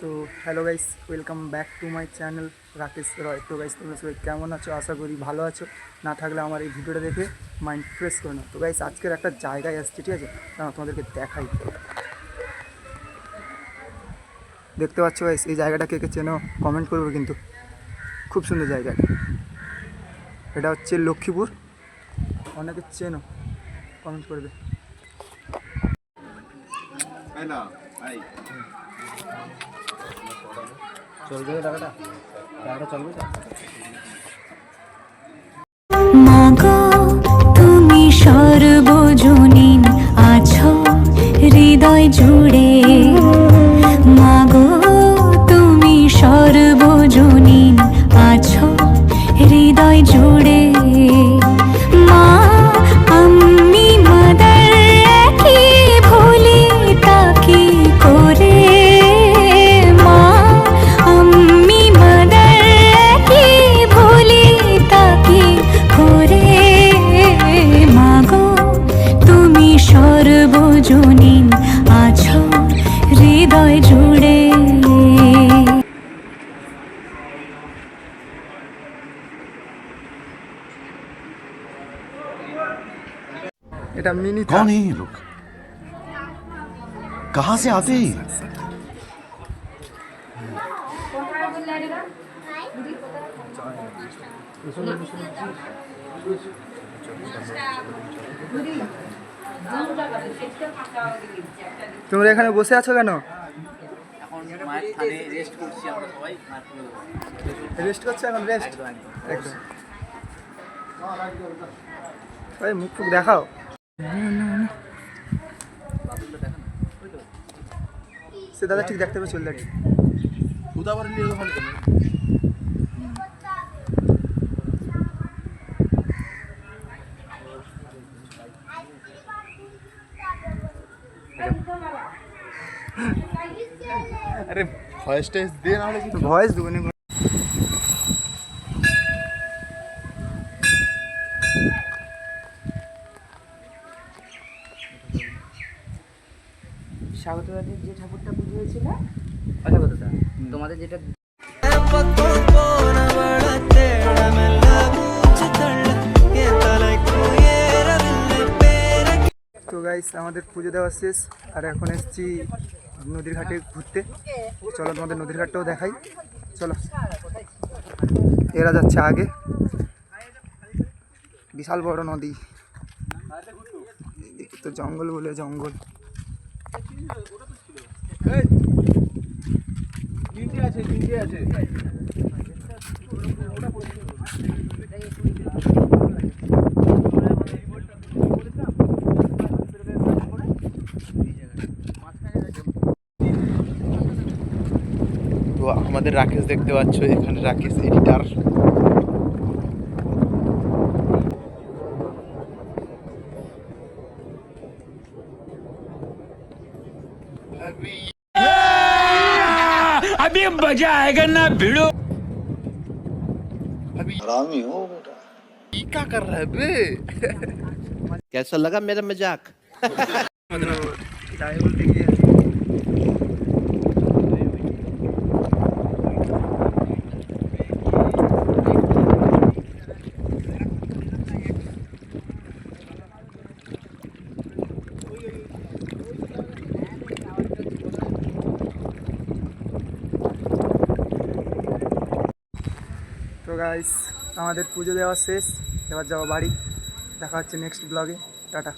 তো hello guys welcome back to my channel Rakesh Roy তো guys তোমরা সবাই কেমন আছো? আশা করি ভালো আছো। না থাকলে আমার এই ভিডিওটা দেখে মাইন্ড ফ্রেশ করে নাও। তো গাইস আজকের একটা জায়গায় আসছি, ঠিক আছে? দাঁড়াও তোমাদেরকে দেখাই। দেখতে পাচ্ছ গাইস এই জায়গাটা কে কে চেনো? কমেন্ট করবে কিন্তু। খুব সুন্দর জায়গা। এটা হচ্ছে লক্ষ্মীপুর। অনেকে চেনো। কমেন্ট করবে। চলবে টাকাটা? টাকাটা চলবে সর্বজনীন আছো হৃদয় জুড়ে এটা মিনি कौन है ये लोग कहाँ से आते हैं ये? তোমরা এখানে বসে আছো কেন? রেস্ট করছি আমরা সবাই মায়ের পুজো দেবো। রেস্ট করছ এখন? রেস্ট ওই মুখ ফুক দেখাও। সে দাদা ঠিক দেখতে পাবে চল দেখি আরে ভয়েস টেস্ট দিয়ে না হলে ভয়েস দুগুনি স্বাগতবাদের যে ঠাকুরটা পুজো হয়েছিল অজাগতটা তোমাদের যেটা তো গাইস আমাদের পুজো দেওয়া শেষ আর এখন এসছি নদীর ঘাটে ঘুরতে। চলো তোমাদের নদীর ঘাটটাও দেখাই। চলো। এরা যাচ্ছে আগে। বিশাল বড় নদী। তো জঙ্গল বলে জঙ্গল। তো আমাদের রাকেশ দেখতে পাচ্ছ এখানে রাকেশ এডিটার अभी मजा आएगा ना भिड़ो हरामी हो बेटा ये क्या कर रहा है बे कैसा लगा मेरा मजाक যাই বলতে গিয়ে তো গাইস আমাদের পুজো দেওয়া শেষ। এবার যাব বাড়ি। দেখা হচ্ছে নেক্সট ব্লগে টাটা।